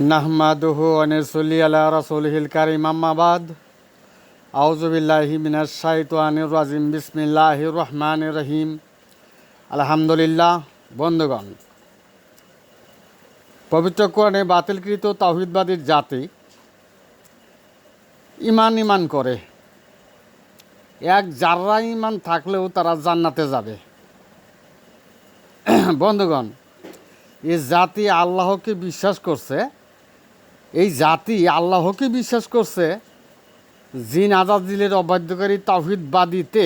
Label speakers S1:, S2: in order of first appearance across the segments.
S1: নাহমাদুহু আনিসুল্লি আলা রাসুলহিল কারিম আম্মাবাদ আউজুবিল্লাহি মিনাশ শাইতানির রাজিম, বিসমিল্লাহির রহমানির রহিম। আলহামদুলিল্লাহ, বন্ধুগণ, পবিত্র কোরআনে বাতিলকৃত তাওহিদবাদীর জাতি ইমান ইমান করে। এক যাররা ইমান থাকলেও তারা জান্নাতে যাবে। বন্ধুগণ, এই জাতি আল্লাহকে বিশ্বাস করছে এই জাতি আল্লাহকে বিশ্বাস করছে, জিন আজাদিলের অবাধ্যকারী তাহিদবাদীতে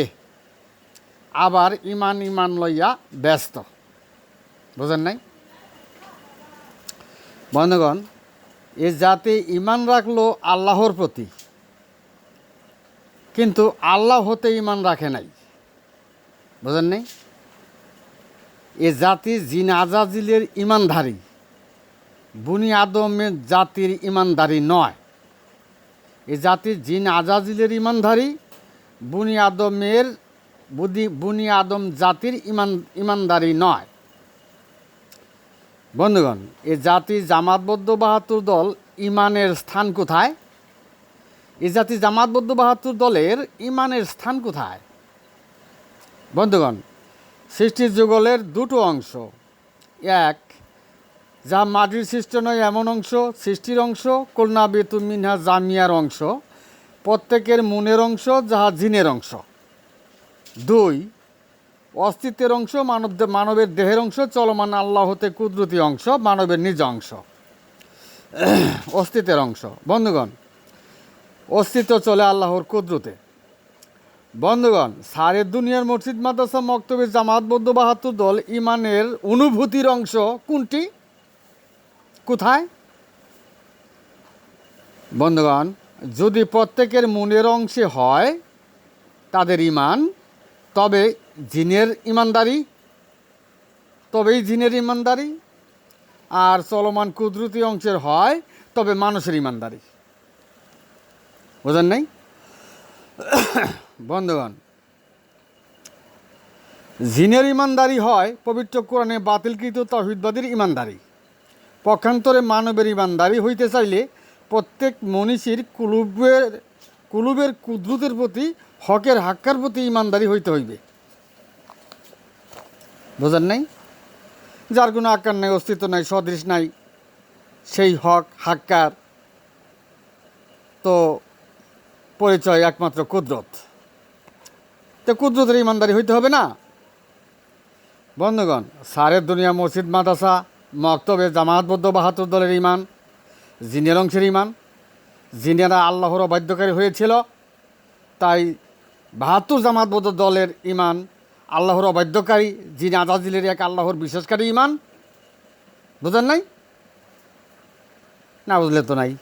S1: আবার ইমান ইমান লইয়া ব্যস্ত। বুঝেন নাই? বন্ধুগণ, এ জাতি ইমান রাখল আল্লাহর প্রতি, কিন্তু আল্লাহ হতে ইমান রাখে নাই। বুঝেন নাই? এ জাতি জিন আজাজিলের ইমানধারী বুনি আদমের জাতির ইমানদারি নয়। এ জাতির জিন আজাজিলের ইমানধারী বুনি আদমের বুদি বুনি আদম জাতির ইমান ইমানদারি নয়। বন্ধুগণ, এ জাতি জামাতবদ্ধ বাহাত্তর দল ইমানের স্থান কোথায়? এ জাতি জামাতবদ্ধ বাহাত্তর দলের ইমানের স্থান কোথায়? বন্ধুগণ সৃষ্টির যুগলের দুটো অংশ। এক যা মাটির সৃষ্ট নয় এমন অংশ, সৃষ্টির অংশ কন্যা বেতু মিনহা জামিয়ার অংশ, প্রত্যেকের মনের অংশ, যাহা জিনের অংশ। দুই, অস্তিত্বের অংশ, মানব মানবের দেহের অংশ, চলমান আল্লাহ হতে কুদরতি অংশ, মানবের নিজ অংশ। অস্তিত্বের অংশ। বন্ধুগণ, অস্তিত্ব চলে আল্লাহর কুদরতে। বন্ধুগণ সারের দুনিয়ার মসজিদ, মাদ্রাসা মক্তবের জামাতবদ্ধ বাহাত্তর দল ইমানের অনুভূতির অংশ কোনটি? কোথায়? বন্ধুগণ, যদি প্রত্যেকের মনের অংশে হয় তাদের ইমান তবে জিনের ইমানদারি তবেই জিনের ইমানদারি আর চলমান কুদরতি অংশের হয়, তবে মানুষের ইমানদারি বোঝেন নাই? বন্ধুগণ, জিনের ইমানদারি হয় পবিত্র কোরআনে বাতিলকৃত তহিদবাদীর ইমানদারি পক্ষান্তরে মানবের ইমানদারি হইতে চাইলে প্রত্যেক মনীষীর কুলুবের কুলুবের কুদ্রুতের প্রতি, হকের হাক্কার প্রতি ইমানদারি হইতে হইবে। বোঝার নাই? যার কোনো আকার নাই, অস্তিত্ব নাই, সদৃশ নাই, সেই হক, হাক্কার তো পরিচয় একমাত্র কুদরত। তো কুদরতের ইমানদারি হইতে হবে না? বন্ধুগণ, সারের দুনিয়া মসজিদ, মাদ্রাসা মক্তবে জামাতবদ্ধ বাহাত্তর দলের ইমান জিনের অংশের ইমান জিনেরা আল্লাহর অবাধ্যকারী হয়েছিল, তাই বাহাত্তর জামাতবদ্ধ দলের ইমান আল্লাহর অবাধ্যকারী জিন আজাজিলের এক আল্লাহর বিশ্বাসকারী ইমান। বুঝেন নাই? না বুঝলে তো নাই।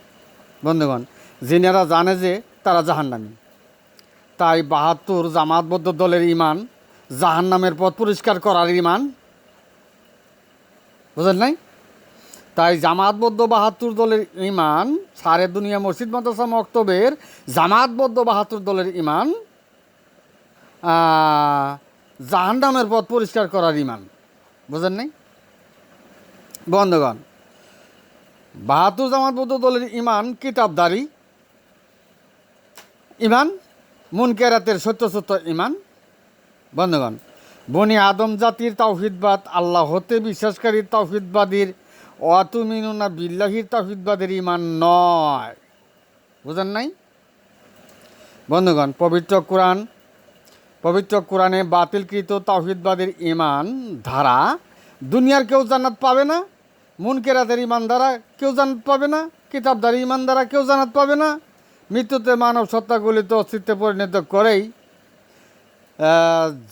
S1: বন্ধুগণ জিনেরা জানে যে তারা জাহান্নামী। তাই বাহাত্তর জামাতবদ্ধ দলের ইমান জাহান্নামের পথ পরিষ্কার করার ইমান বুঝলেন নাই? তাই জামাতবদ্ধ বাহাত্তর দলের ইমান সারে দুনিয়া মসজিদ মাদ্রাসা মক্তবের জামাতবদ্ধ বাহাত্তর দলের ইমান জাহান্নামের পথ পরিষ্কার করার ইমান বুঝলেন নাই? বন্ধগণ, বাহাত্তর জামাতবদ্ধ দলের ইমান কিতাবদারি। ইমান মুন কেরাতের সত্য সত্য ইমান বন্ধুগণ বনি আদম জাতির তাওহিদবাদ, আল্লাহ হতে বিশ্বাসকারী তাওহিদবাদীর অতুমিনুনা বিল্লাহির তাওহিদবাদের ইমান নয়। বুঝেন নাই? বন্ধুগণ, পবিত্র কোরআন, পবিত্র কোরআনে বাতিলকৃত তাওহিদবাদের ইমান ধারা দুনিয়ার কেউ জান্নাত পাবে না মুনকেরাতের ইমান দ্বারা কেউ জান্নাত পাবে না, কিতাবদারি ইমান দ্বারা কেউ জান্নাত পাবে না, মৃত্যুতে মানব সত্তাগুলিতে অস্তিত্বে পরিণত করেই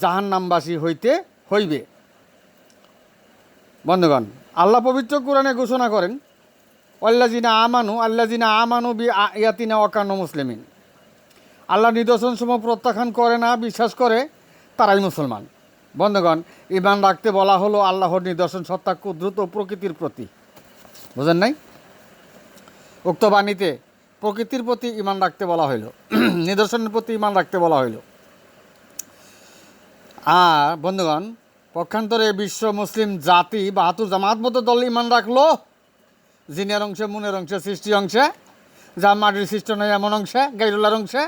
S1: জাহান্নামবাসী হইতে হইবে। বন্ধুগণ, আল্লাহ পবিত্র কোরআনে ঘোষণা করেন আল্লাজিনা আমানু আল্লাজিনা আমানু বি ইয়াতিনা অকান্ন মুসলিমিন। আল্লাহ নিদর্শনসমূহ প্রত্যাখ্যান করে না, বিশ্বাস করে, তারাই মুসলমান। বন্ধুগণ ইমান রাখতে বলা হলো আল্লাহর নিদর্শন সত্তা কুদ্রুত ও প্রকৃতির প্রতি। বুঝেন নাই? উক্ত বাণীতে প্রকৃতির প্রতি ইমান রাখতে বলা হইল। নিদর্শনের প্রতি ইমান রাখতে বলা হইল। আর বন্ধুগণ, পক্ষান্তরে বিশ্ব মুসলিম জাতি বাহাত্তর জামাত মতো দল ইমান রাখল। জিনের অংশে, মুনের অংশে সৃষ্টি অংশে, যা মাটির সৃষ্ট নয় এমন অংশে গাইরুল্লার অংশে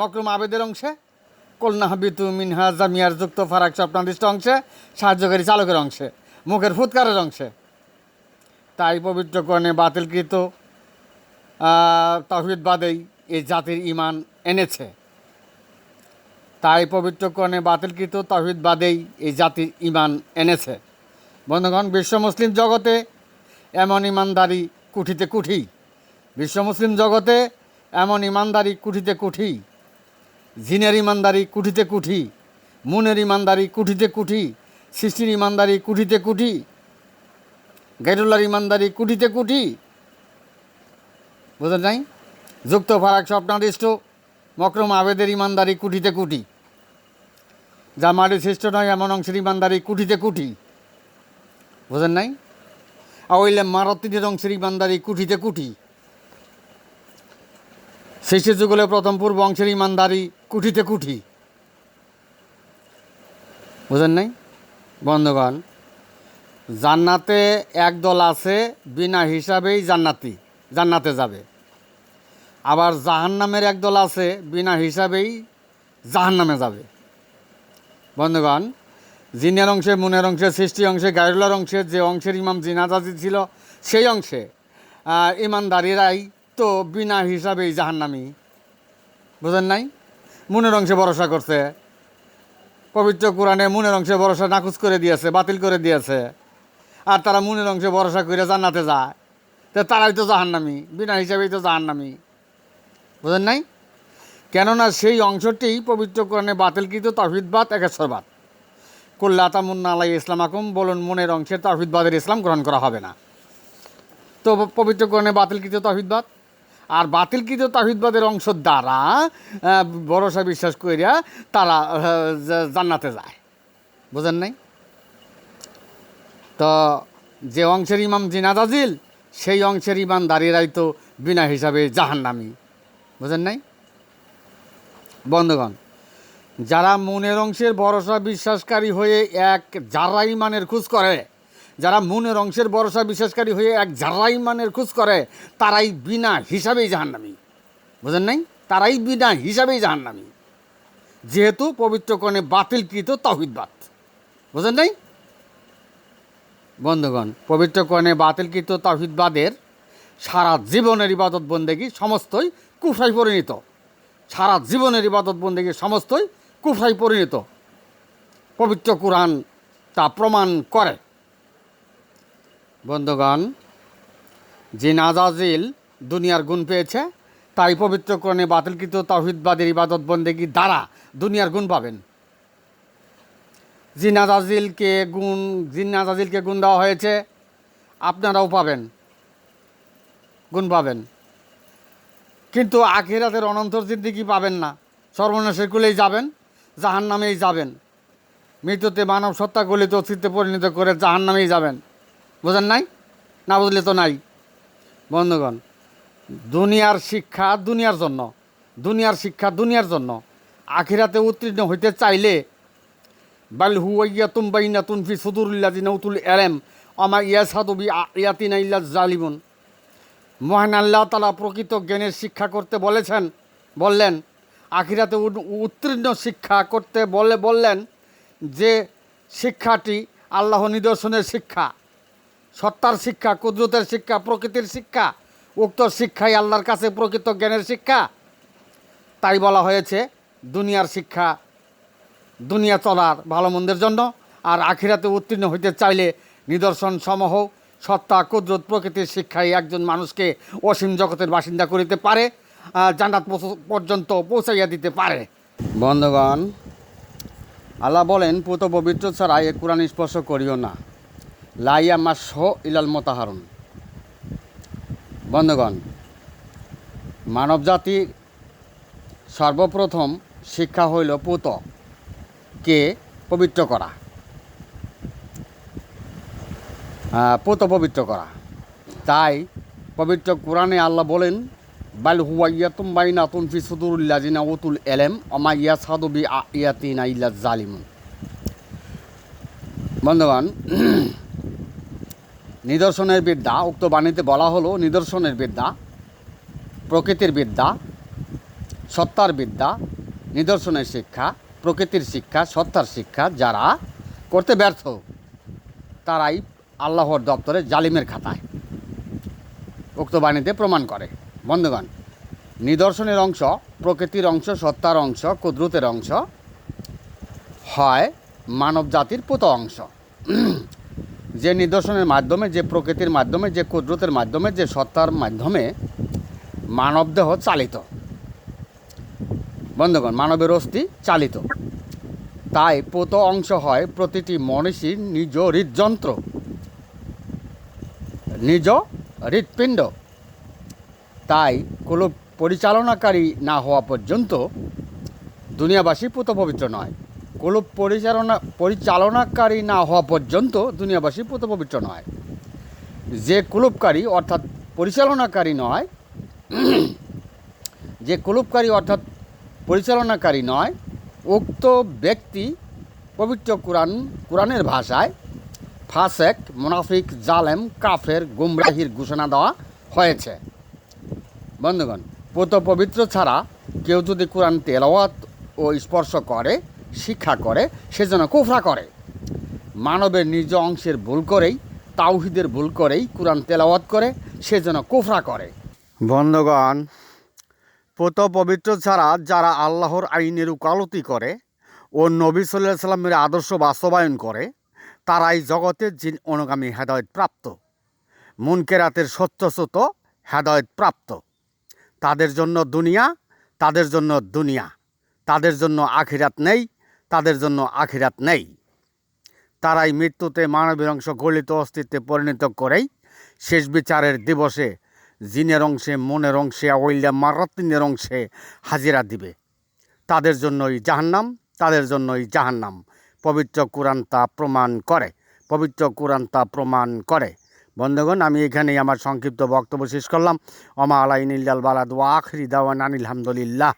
S1: মকরুম আবেদের অংশে, কলনা হাবিতু মিনহা জামিয়ার যুক্ত ফারাক স্বপ্নাদিষ্ট অংশে, সাহায্যকারী চালকের অংশে, মুখের ফুৎকারের অংশে। তাই পবিত্র কর্ণে বাতিলকৃত তাহিদবাদেই এই জাতির ইমান এনেছে। তাই পবিত্র কর্ণে বাতিলকৃত তাহিদবাদেই এই জাতির ইমান এনেছে। বন্ধুগণ, বিশ্ব মুসলিম জগতে এমন ইমানদারি কুঠিতে কুঠি। বিশ্ব মুসলিম জগতে এমন ইমানদারি কুঠিতে কুঠি। জিনের ইমানদারি কুঠিতে কুঠি। মুনের ইমানদারি কুঠিতে কুঠি। সৃষ্টির ইমানদারি কুঠিতে কুঠি। গেরুলার ইমানদারি কুঠিতে কুঠি। বুঝলেন নাই? যুক্ত ফারাক স্বপ্নাদিষ্ট মকরম আবেদের ইমানদারি কুঠিতে কুটি যা মাটির শ্রেষ্ঠ নয়, এমন অংশের ইমানদারি কুঠিতে কুটি। বুঝেন নাই? আওয়াইলে মারাত্তিনের অংশের ইমানদারি কুঠিতে কুটি। শেষের যুগলে প্রথম পূর্ব অংশের ইমানদারি কুঠিতে কুঠি বুঝেন নাই? বন্ধুগণ, জান্নাতে একদল আছে, বিনা হিসাবেই জান্নাতি, জান্নাতে যাবে। আবার জাহান্নামের একদল আছে, বিনা হিসাবেই জাহান্নামে যাবে। বন্ধুগণ, জিনের অংশে, মুনের অংশে সৃষ্টি অংশে, গায়রুলার অংশে যে অংশের ইমাম জিনাজাজি ছিল, সেই অংশে ইমানদারিরাই তো বিনা হিসাবেই জাহান্নামি। বুঝেন নাই? মুনের অংশে ভরসা করছে। পবিত্র কোরআনে মুনের অংশে ভরসা নাকুচ করে দিয়েছে, বাতিল করে দিয়েছে। আর তারা মুনের অংশে ভরসা করে জান্নাতে যায়। তো তারাই তো জাহান্নামি, বিনা হিসাবেই তো জাহান্নামি। বুঝেন নাই? কেননা সেই অংশটি পবিত্র কোরআনে বাতিলকৃত তাহিদবাদ একেশ্বরবাদ। কুল্লা তামুন্না আলাই ইসলাম আকুম বলুন মনের অংশের তাহিদবাদের ইসলাম গ্রহণ করা হবে না। তো পবিত্র কোরআনে বাতিলকৃত তাহিদবাদ আর বাতিলকৃত তাহিদবাদের অংশ দ্বারা ভরসা বিশ্বাস করিয়া তারা জান্নাতে যায়। বুঝেন নাই? তো যে অংশের ইমাম জিনাদাজিল সেই অংশের ইমান দাঁড়িয়েরাই তো বিনা হিসাবে জাহান্নামি। বুঝেন নাই? বন্ধুগণ, যারা মনের অংশের ভরসা বিশ্বাসকারী হয়ে এক জাররা ইমানের খোঁজ করে, যারা মনের অংশের ভরসা বিশ্বাসকারী হয়ে এক জাররা ইমানের খোঁজ করে, তারাই বিনা হিসাবেই জাহান্নামি। বুঝেন নাই? তারাই বিনা হিসাবেই জাহান্নামি। যেহেতু পবিত্র কণে বাতিলকৃত তহিদবাদ বুঝেন নাই? বন্ধুগণ, পবিত্র কণে বাতিলকৃত তহিদবাদের সারা জীবনের ইবাদত বন্দেগী সমস্তই কুফাই পরিণত। সারা জীবনের ইবাদত বন্দেগী সমস্তই কুফাই পরিণত। পবিত্র কোরআন তা প্রমাণ করে। বন্ধুগণ, যে নাজাজিল দুনিয়ার গুণ পেয়েছে, তাই পবিত্র কোরআনে বাতিলকৃত তাহিদবাদের ইবাদত বন্দেগী দ্বারা দুনিয়ার গুণ পাবেন। জিনাজাজিলকে গুণ জিনাজাজিলকে গুণ দেওয়া হয়েছে, আপনারাও পাবেন। গুণ পাবেন। কিন্তু আখিরাতের অনন্তর জিন্দিগি পাবেন না। সর্বনাশের কুলেই যাবেন জাহান নামেই যাবেন। মৃত্যুতে মানব সত্তা গলিত অস্তিত্বে পরিণত করে জাহান নামেই যাবেন। বোঝেন নাই? না বুঝলে তো নাই। বন্ধুগণ, দুনিয়ার শিক্ষা দুনিয়ার জন্য, দুনিয়ার শিক্ষা দুনিয়ার জন্য। আখিরাতে উত্তীর্ণ হইতে চাইলে, বাল হুয়াইয়া তুমবাইনা তুনফি সুদুরুল্লাহ নৌতুল এলেম আমা ইয়া সাদবি ইয়াতিনা ইল্লা জালিমুন মহান আল্লাহ তালা প্রকৃত জ্ঞানের শিক্ষা করতে বলেছেন, বললেন, আখিরাতে উত্তীর্ণ শিক্ষা করতে বলে, বললেন যে শিক্ষাটি আল্লাহ নিদর্শনের শিক্ষা। সত্তার শিক্ষা, কুদরতের শিক্ষা, প্রকৃতির শিক্ষা, উক্ত শিক্ষাই আল্লাহর কাছে প্রকৃত জ্ঞানের শিক্ষা। তাই বলা হয়েছে, দুনিয়ার শিক্ষা দুনিয়া চলার ভালো মন্দের জন্য, আর আখিরাতে উত্তীর্ণ হইতে চাইলে নিদর্শন সমূহ সত্তা, কুদরত প্রকৃতির শিক্ষাই একজন মানুষকে অসীম জগতের বাসিন্দা করিতে পারে জান্নাত পর্যন্ত পৌঁছাইয়া দিতে পারে। বন্ধুগণ, আল্লাহ বলেন, পুত পবিত্র ছাড়া এ কোরআন স্পর্শ করিও না। লাইয়া মা সহ ইলাল মোতাহারুন। বন্ধুগণ মানবজাতির সর্বপ্রথম শিক্ষা হইল পুত, কে পবিত্র করা। পুত পবিত্র করা। তাই পবিত্র কোরআনে আল্লাহ বলেন, বাল হুয়াইয়াতুম বাইনা তুন ফি সুদুরুল্লাজিনা উতুল এলেম অমা ইয়া সাদু বি ইয়াতিনা ইল্লা জালিমুন বন্ধুগণ, নিদর্শনের বিদ্যা, উক্ত বাণীতে বলা হলো নিদর্শনের বিদ্যা, প্রকৃতির বিদ্যা, সত্তার বিদ্যা, নিদর্শনের শিক্ষা, প্রকৃতির শিক্ষা, সত্তার শিক্ষা যারা করতে ব্যর্থ, তারাই আল্লাহর দপ্তরে জালিমের খাতায়। উক্ত বাণীতে প্রমাণ করে। বন্ধুগণ, নিদর্শনের অংশ, প্রকৃতির অংশ, সত্তার অংশ, কুদরতের অংশ হয় মানব জাতির পুত অংশ। যে নিদর্শনের মাধ্যমে, যে প্রকৃতির মাধ্যমে, যে কুদরতের মাধ্যমে, যে সত্তার মাধ্যমে মানবদেহ চালিত। বন্ধুগণ, মানবের অস্থি চালিত। তাই পোত অংশ হয় প্রতিটি মনীষীর নিজ হৃদযন্ত্র। নিজ হৃৎপিণ্ড। তাই কোনো পরিচালনাকারী না হওয়া পর্যন্ত দুনিয়াবাসী পুত পবিত্র নয়। কোনো পরিচালনা পরিচালনাকারী না হওয়া পর্যন্ত দুনিয়াবাসী পুত পবিত্র নয়। যে কুলুপকারী অর্থাৎ পরিচালনাকারী নয়, যে কুলুপকারী অর্থাৎ পরিচালনাকারী নয়, উক্ত ব্যক্তি পবিত্র কোরআন, কোরআনের ভাষায় ফাসেক, মুনাফিক, জালেম, কাফের, গুমরাহির ঘোষণা দেওয়া হয়েছে। বন্ধুগণ, পোত পবিত্র ছাড়া কেউ যদি কোরআন তেলাওয়াত ও স্পর্শ করে, শিক্ষা করে সে যেন কুফরা করে। মানবের নিজ অংশের ভুল করেই, তাওহিদের ভুল করেই কোরআন তেলাওয়াত করে সে যেন কুফরা করে। বন্ধুগণ, পোত পবিত্র ছাড়া যারা আল্লাহর আইনের উকালতি করে ও নবী সাল্লাহ সাল্লামের আদর্শ বাস্তবায়ন করে তারাই জগতের জিন অনুগামী হেদায়ত প্রাপ্ত। মুনকেরাতের হেদায়ত প্রাপ্ত। তাদের জন্য দুনিয়া, তাদের জন্য দুনিয়া। তাদের জন্য আখিরাত নেই, তাদের জন্য আখিরাত নেই। তারাই মৃত্যুতে মানবের অংশ গলিত অস্তিত্বে পরিণত করেই শেষ বিচারের দিবসে জিনের অংশে, মনের অংশে ওইলা মারাতিনের অংশে হাজিরা দিবে। তাদের জন্যই জাহান্নাম, তাদের জন্যই জাহান্নাম। পবিত্র কোরআন তা প্রমাণ করে, পবিত্র কোরআন তা প্রমাণ করে। বন্ধুগণ, আমি এখানেই আমার সংক্ষিপ্ত বক্তব্য শেষ করলাম। অমা আলাইনিল্লাল বালাদ ওয়া আখরি দাওয়ান আনিল হামদুলিল্লাহ